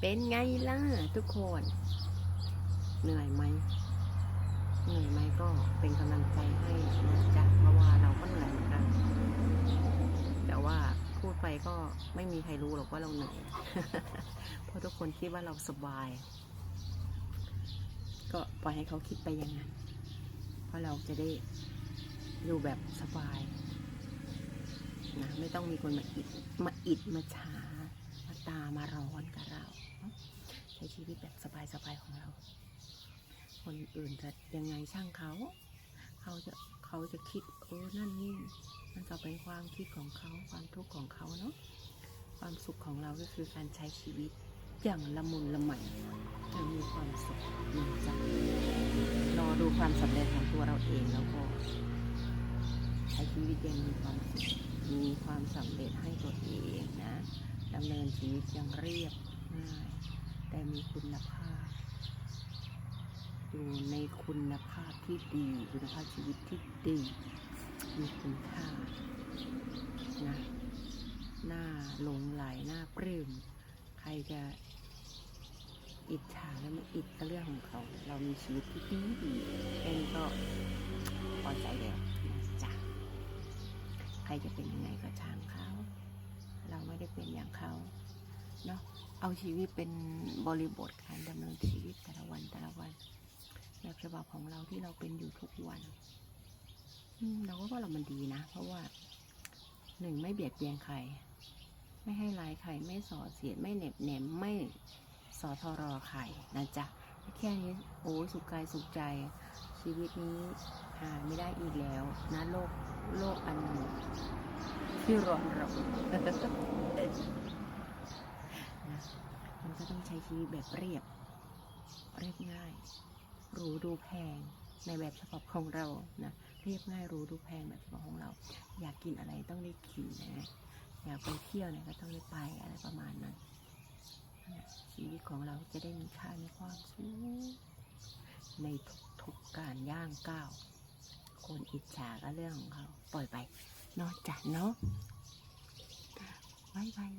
เป็นไงล่ะทุกคน เหนื่อยไหม เหนื่อยไหมก็เป็นกำลังใจให้นะจ๊ะเพราะว่าเราก็เหนื่อยเหมือนกัน แต่ว่าพูดไปก็ไม่มีใครรู้หรอกว่าเราเหนื่อย เพราะทุกคนคิดว่าเราสบาย ก็ปล่อยให้เขาคิดไปอย่างนั้น เพราะเราจะได้อยู่แบบสบายนะไม่ต้องมีคนมาอิดมาอิดมาช้ามา ตามาร้อนกับเรา ใช้ชีวิตแบบสบายๆของเรา คนอื่นจะยังไงช่างเขา เขาจะเขาจะคิดเออนั่นนี่มันจะเป็นความคิดของเขาความทุกข์ของเขาเนาะความสุขของเราก็คือการใช้ชีวิตอย่างละมุนละไมอย่างมีความสุขนะจ๊ะรอดูความสำเร็จของตัวเราเองแล้วก็ใช้ชีวิตอย่างมีความสุขมีความสำเร็จให้ตัวเองนะ ดำเนินชีวิตอย่างเรียบง่าย แต่มีคุณภาพ อยู่ในคุณภาพที่ดี คุณภาพชีวิตที่ดี มีคุณค่านะหน้าหลงไหลหน้าปลื้มใครจะอิจฉาแล้วไม่อิจก็เรื่องของเขา เรามีชีวิตที่ดีดีแค่นี้ก็พอใจแล้วนะจ๊ะใครจะเป็นยังไงก็ช่างเขา เราไม่ได้เป็นอย่างเขา เนาะเอาชีวิตเป็นบริบทการดำเนินชีวิตแต่ละวันแต่ละวันแบบฉบับของเราที่เราเป็นอยู่ทุกวันเราก็ว่าเรามันดีนะ เพราะว่าหนึ่งไม่เบียดเบียนใคร ไม่ให้ร้ายใครไม่ส่อเสียดไม่เหน็บแหนมไม่สอทอรอใครนะจ๊ะแค่นี้โอ้สุขกายสุขใจ ชีวิตนี้หาไม่ได้อีกแล้ว นะโลกโลกอันที่ร้อนระอุ มันก็ต้องใช้ชีวิตแบบเรียบ เรียบง่าย รู้ดูแพงในแบบฉบับของเรานะเรียบง่ายรู้ดูแพงแบบฉบับของเรา อยากกินอะไรต้องได้กินนะอยากไปเที่ยวไหนก็ต้องได้ไปอะไรประมาณนั้นชีวิตของเราจะได้มีค่ามีความสุขในทุกๆการย่างก้าวคนอิจฉาก็เรื่องของเขา ปล่อยไปนอกจากเนาะบายบาย